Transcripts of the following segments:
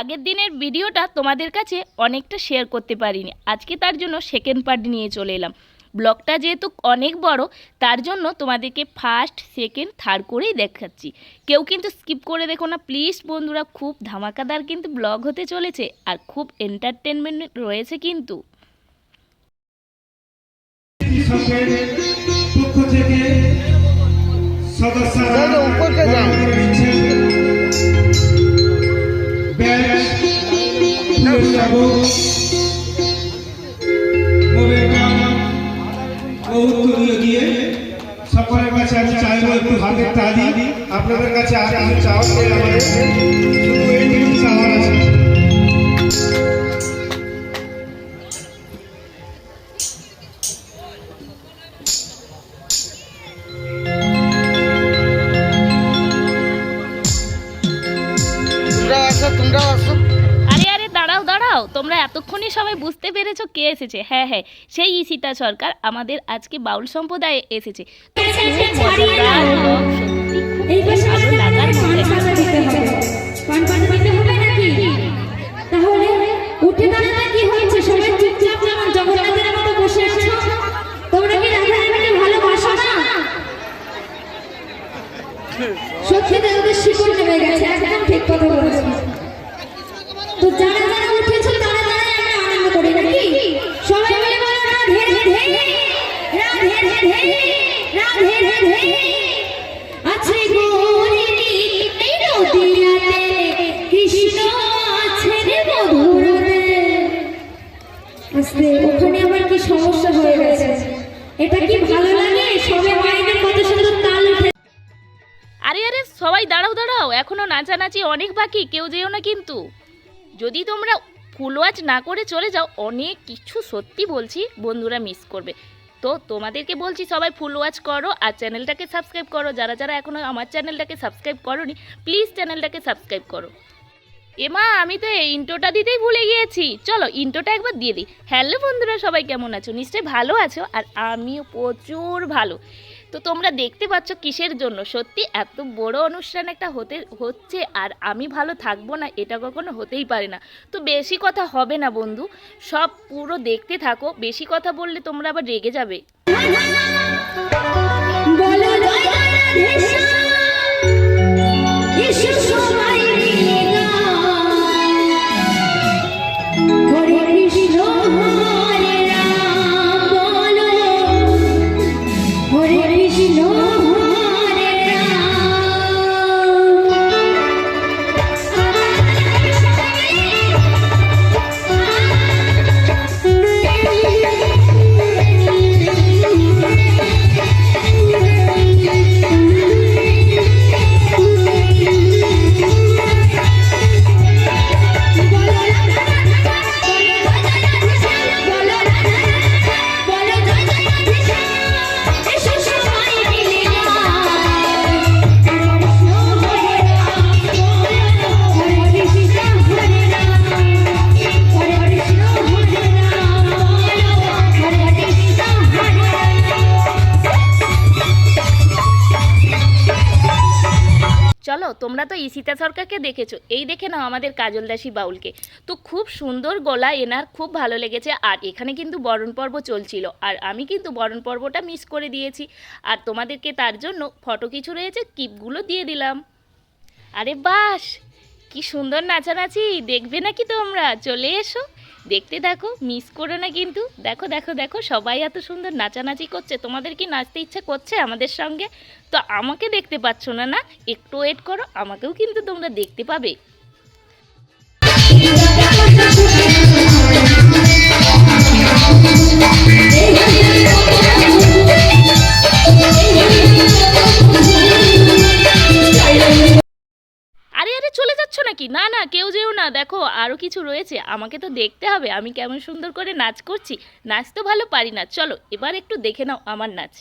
আগের দিনের ভিডিওটা তোমাদের কাছে অনেকটা শেয়ার করতে পারিনি। আজকে তার জন্য সেকেন্ড পার্ট নিয়ে চলে এলাম। ব্লগটা যেহেতু অনেক বড় তার জন্য তোমাদেরকে ফার্স্ট সেকেন্ড থার্ড করেই দেখাচ্ছি। কেউ কিন্তু স্কিপ করে দেখো না প্লিজ বন্ধুরা খুব ধামাকাদার কিন্তু ব্লগ হতে চলেছে আর খুব এন্টারটেনমেন্ট রয়েছে কিন্তু। পক্ষ থেকে সদস্যরা দিয়ে সকলের কাছে আমি চাইব একটু হাতের তালি। আপনাদের কাছে আর কিছু চাওয়ার নেই। আমাদের এতক্ষণই সবাই বুঝতে পেরেছ কে এসেছে? হ্যাঁ হ্যাঁ সেই ইসিতা সরকার আমাদের আজকে বাউল সম্প্রদায়ে এসেছে। ভালো লাগার নাচানাচি অনেক বাকি, কেউ যেও না কিন্তু। যদি তোমরা ফুল ওয়াচ না করে চলে যাও, অনেক কিছু সত্যি বলছি বন্ধুরা মিস করবে। তো তোমাদেরকে বলছি সবাই ফুল ওয়াচ করো আর চ্যানেলটাকে সাবস্ক্রাইব করো। যারা যারা এখনও আমার চ্যানেলটাকে সাবস্ক্রাইব করোনি প্লিজ চ্যানেলটাকে সাবস্ক্রাইব করো। এমা আমি তো এই ইন্টোটা দিতেই ভুলে গিয়েছি। চলো ইন্টোটা একবার দিয়ে দিই। হ্যালো বন্ধুরা, সবাই কেমন আছো? নিশ্চয়ই ভালো আছো আর আমিও প্রচুর ভালো। তো তোমরা দেখতে পাচ্ছ কিসের জন্য? সত্যি, এত বড় অনুষ্ঠান একটা হতে, হচ্ছে আর আমি ভালো থাকব না, এটা কখনো হতেই পারে না। তো বেশি কথা হবে না বন্ধু, সব পুরো দেখতে থাকো, বেশি কথা বললে তোমরা আবার রেগে যাবে। সরকারকে দেখেছ। এই দেখে নাও আমাদের কাজল দাসী বাউলকে। তো খুব সুন্দর গলা, এনার খুব ভালো লেগেছে। আর এখানে কিন্তু বরণ পর্ব চলছিল। আর আমি কিন্তু বরণ পর্বটা মিস করে দিয়েছি। আর তোমাদেরকে তার জন্য ফটো কিছু রয়েছে, কিপগুলো দিয়ে দিলাম। আরে বাস, কি সুন্দর নাচানাচি। দেখবে নাকি তোমরা? চলে এসো। দেখতে দেখো মিস করো না কিন্তু। দেখো দেখো দেখো, সবাই এত সুন্দর নাচানাচি করছে। তোমাদের কি নাচতে ইচ্ছে করছে আমাদের সঙ্গে? তো আমাকে দেখতে পাচ্ছ না না? একটু ওয়েট করো, আমাকেও কিন্তু তোমরা দেখতে পাবে। আরে আরে চলে যাচ্ছ নাকি না না কেউ যেও না দেখো আরও কিছু রয়েছে আমাকে তো দেখতে হবে আমি কেমন সুন্দর করে নাচ করছি নাচ তো ভালো পারি না চলো এবার একটু দেখে নাও আমার নাচ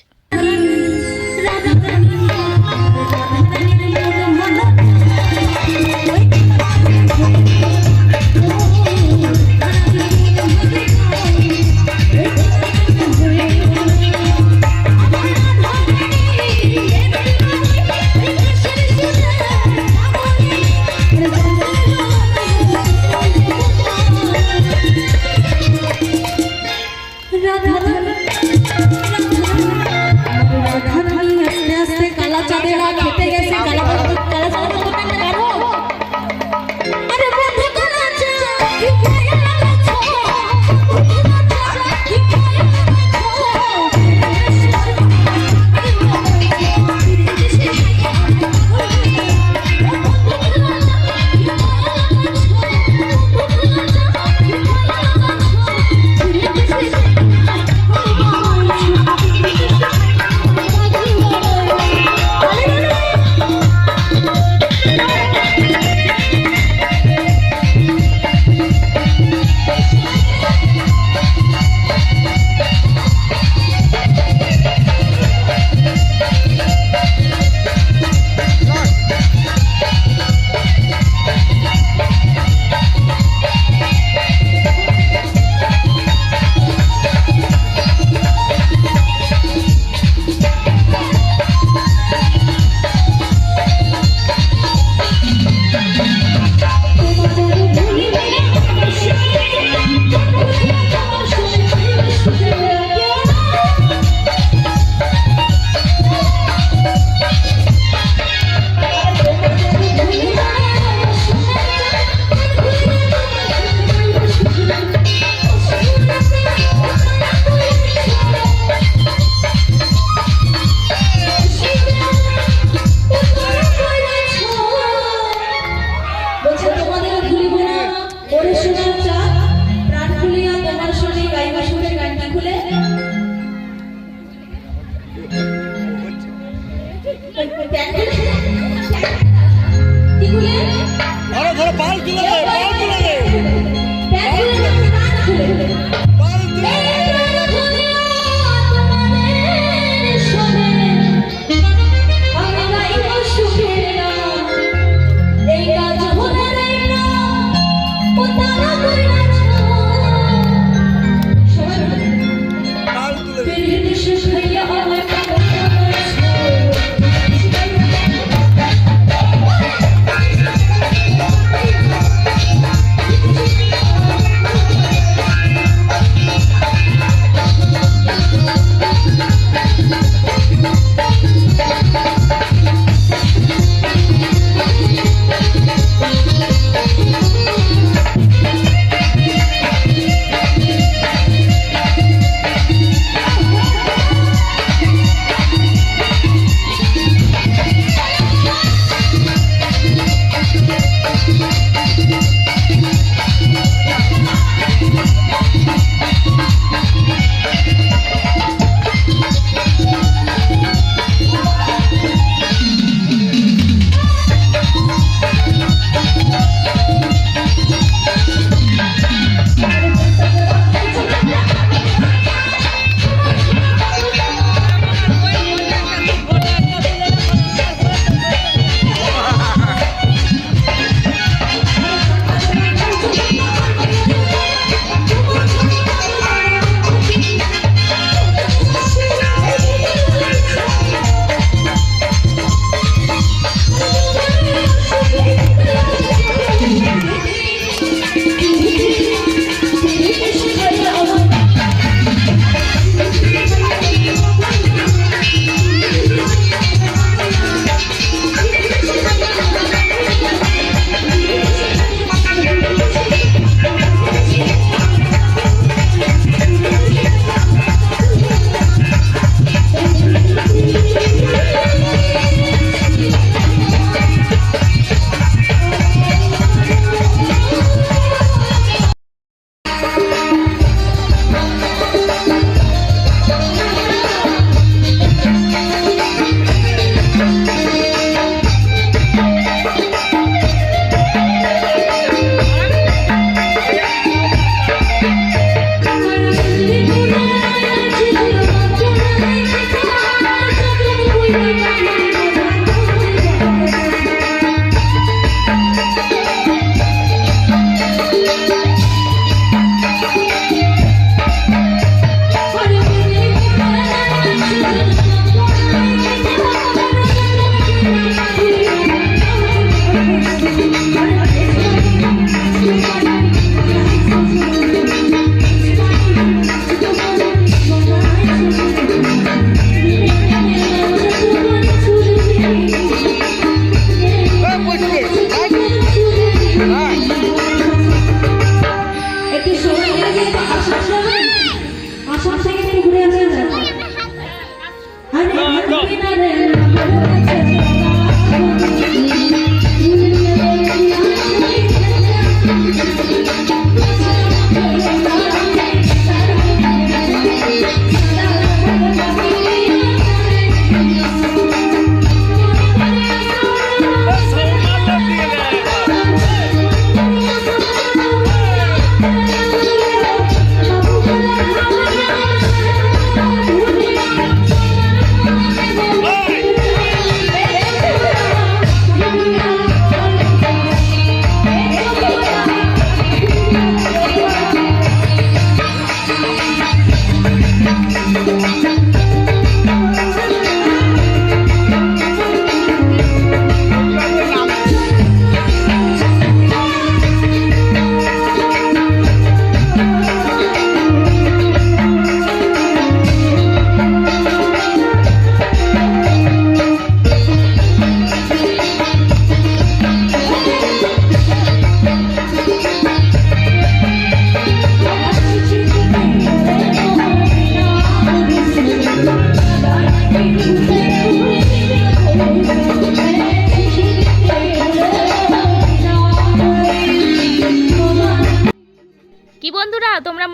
আমি না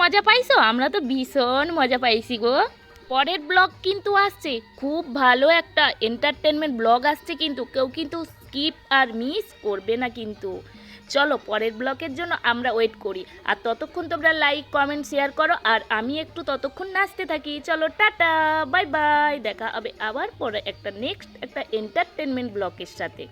মজা পাইছো? আমরা তো ভীষণ মজা পাইছি গো। পরের ব্লগ কিন্তু আসছে। খুব ভালো একটা এন্টারটেনমেন্ট ব্লগ আসছে কিন্তু, কেউ কিন্তু স্কিপ আর মিস করবে না কিন্তু। চলো, পরের ব্লকের জন্য আমরা ওয়েট করি। আর ততক্ষণ তোমরা লাইক কমেন্ট শেয়ার করো। আর আমি একটু ততক্ষণ নাচতে থাকি। চলো, টাটা বাই বাই দেখা হবে আবার পরে একটা নেক্সট একটা এন্টারটেনমেন্ট ব্লকের সাথে।